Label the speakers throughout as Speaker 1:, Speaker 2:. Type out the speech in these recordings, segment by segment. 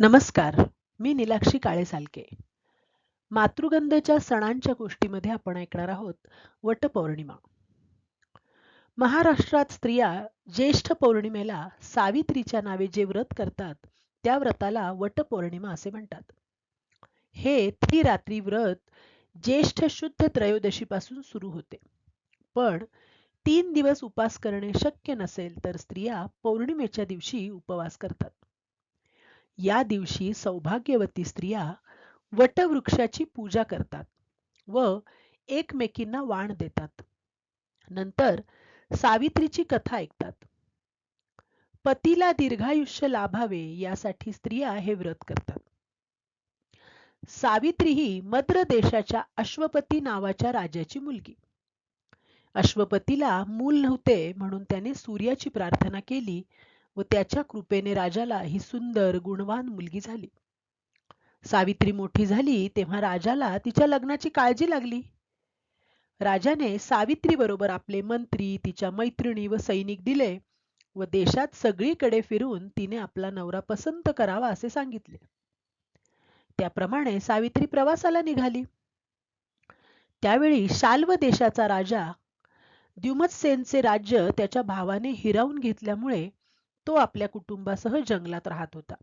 Speaker 1: नमस्कार मी नीलाक्षी काळे सालके. मातृगंधच्या सणांच्या गोष्टीमध्ये आपण ऐकणार आहोत वटपौर्णिमा. महाराष्ट्रात स्त्रिया ज्येष्ठ पौर्णिमेला सावित्रीच्या नावे जे व्रत करतात त्या व्रताला वटपौर्णिमा असे म्हणतात. हे त्रिरात्री व्रत ज्येष्ठ शुद्ध त्रयोदशीपासून सुरू होते. पण तीन दिवस उपास करणे शक्य नसेल तर स्त्रिया पौर्णिमेच्या दिवशी उपवास करतात. या दिवशी सौभाग्यवती स्त्रिया वटवृक्षाची पूजा करतात व एकमेकींना वाण देतात. नंतर सावित्रीची कथा ऐकतात. पतीला दीर्घायुष्य लाभावे यासाठी स्त्रिया हे व्रत करतात. सावित्री ही मद्र देशाच्या अश्वपती नावाच्या राजाची मुलगी. अश्वपतीला मूल नव्हते म्हणून त्याने सूर्याची प्रार्थना केली व त्याच्या कृपेने राजाला ही सुंदर गुणवान मुलगी झाली. सावित्री मोठी झाली तेव्हा राजाला तिच्या लग्नाची काळजी लागली. राजाने सावित्री बरोबर आपले मंत्री तिच्या मैत्रिणी व सैनिक दिले व देशात सगळीकडे फिरून तिने आपला नवरा पसंत करावा असे सांगितले. त्याप्रमाणे सावित्री प्रवासाला निघाली. त्यावेळी शाल्व देशाचा राजा द्युमतसेनचे राज्य त्याच्या भावाने हिरावून घेतल्यामुळे तो आपल्या कुटुंबासह जंगलात राहत होता.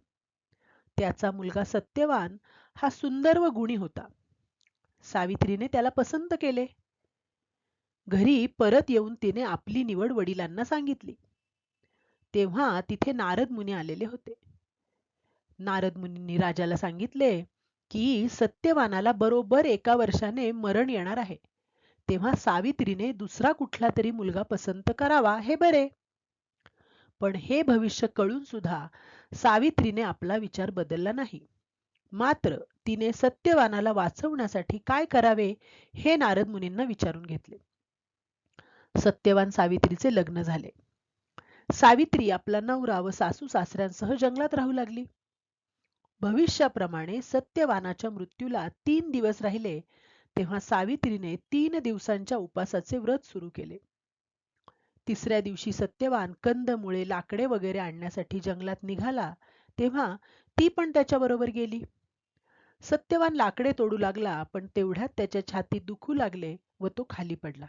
Speaker 1: त्याचा मुलगा सत्यवान हा सुंदर व गुणी होता. सावित्रीने त्याला पसंत केले. घरी परत येऊन तिने आपली निवड वडिलांना सांगितली. तेव्हा तिथे नारद मुनी आलेले होते. नारद मुनींनी राजाला सांगितले की सत्यवानाला बरोबर एका वर्षाने मरण येणार आहे. तेव्हा सावित्रीने दुसरा कुठला तरी मुलगा पसंत करावा हे बरे. पण हे भविष्य कळून सुद्धा सावित्रीने आपला विचार बदलला नाही. मात्र तिने सत्यवानाला वाचवण्यासाठी काय करावे हे नारद मुनींना विचारून घेतले. सत्यवान सावित्रीचे लग्न झाले. सावित्री आपला नवरा व सासू सासऱ्यांसह जंगलात राहू लागली. भविष्याप्रमाणे सत्यवानाच्या मृत्यूला तीन दिवस राहिले तेव्हा सावित्रीने तीन दिवसांच्या उपासाचे व्रत सुरू केले. तिसऱ्या दिवशी सत्यवान कंदमुळे लाकडे वगैरे आणण्यासाठी जंगलात निघाला तेव्हा ती पण त्याच्याबरोबर गेली. सत्यवान लाकडे तोडू लागला पण तेवढ्यात त्याच्या छातीत दुखू लागले व तो खाली पडला.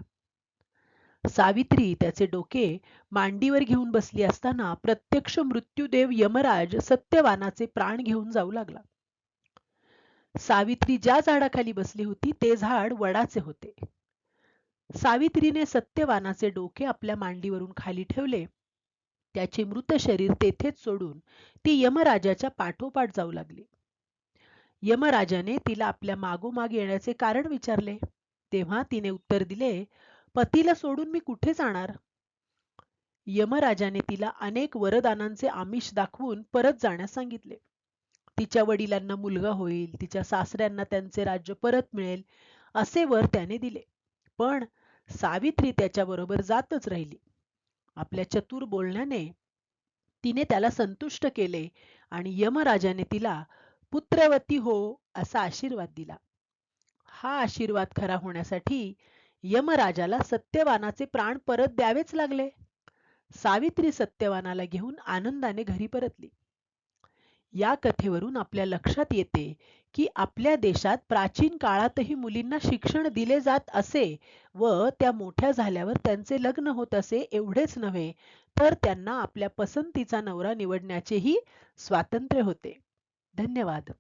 Speaker 1: सावित्री त्याचे डोके मांडीवर घेऊन बसली असताना प्रत्यक्ष मृत्यूदेव यमराज सत्यवानाचे प्राण घेऊन जाऊ लागला. सावित्री ज्या झाडाखाली बसली होती ते झाड वडाचे होते. सावित्रीने सत्यवानाचे डोके आपल्या मांडीवरून खाली ठेवले. त्याचे मृत शरीर तेथेच सोडून ती यमराजाच्या पाठोपाठ जाऊ लागली. यमराजाने तिला आपल्या मागोमाग येण्याचे कारण विचारले. तेव्हा तिने उत्तर दिले पतीला सोडून मी कुठे जाणार यमराजाने तिला अनेक वरदानांचे आमिष दाखवून परत जाण्यास सांगितले. तिच्या वडिलांना मुलगा होईल तिच्या सासऱ्यांना त्यांचे राज्य परत मिळेल असे वर त्याने दिले. पण सावित्री त्याच्याबरोबर जातच राहिली. आपल्या चतुर बोलण्याने तिने त्याला संतुष्ट केले आणि यमराजाने तिला पुत्रवती हो असा आशीर्वाद दिला. हा आशीर्वाद खरा होण्यासाठी यमराजाला सत्यवानाचे प्राण परत द्यावेच लागले. सावित्री सत्यवानाला घेऊन आनंदाने घरी परतली. या कथेवरून आपल्या लक्षात येते की आपल्या देशात प्राचीन काळातही मुलींना शिक्षण दिले जात असे व त्या मोठ्या झाल्यावर त्यांचे लग्न होत असे एवढेच नव्हे तर त्यांना आपल्या पसंतीचा नवरा निवडण्याचेही स्वातंत्र्य होते. धन्यवाद.